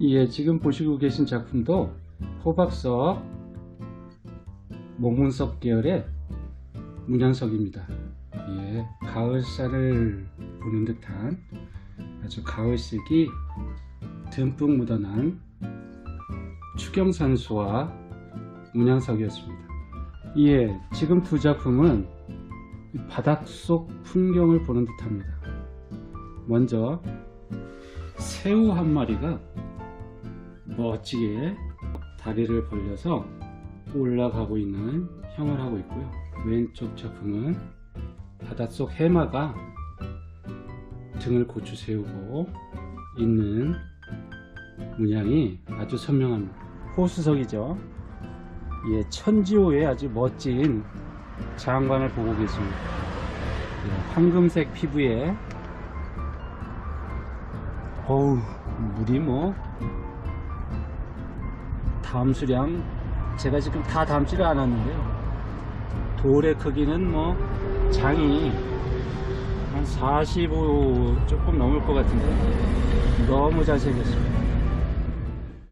예, 지금 보시고 계신 작품도 호박석, 몽문석 계열의 문양석입니다. 예, 가을살을 보는 듯한 아주 가을색이 듬뿍 묻어난 추경산수와 문양석이었습니다. 예, 지금 두 작품은 바닷속 풍경을 보는 듯합니다. 먼저 새우 한 마리가 멋지게 다리를 벌려서 올라가고 있는 형을 하고 있고요. 왼쪽 작품은 바닷속 해마가 등을 고추 세우고 있는 문양이 아주 선명합니다. 호수석이죠. 예, 천지호의 아주 멋진 장관을 보고 계십니다. 예, 황금색 피부에 어우 물이 뭐 담수량. 제가 지금 다 담지를 않았는데요. 돌의 크기는 뭐 장이 한 45 조금 넘을 것 같은데. 너무 잘 생겼습니다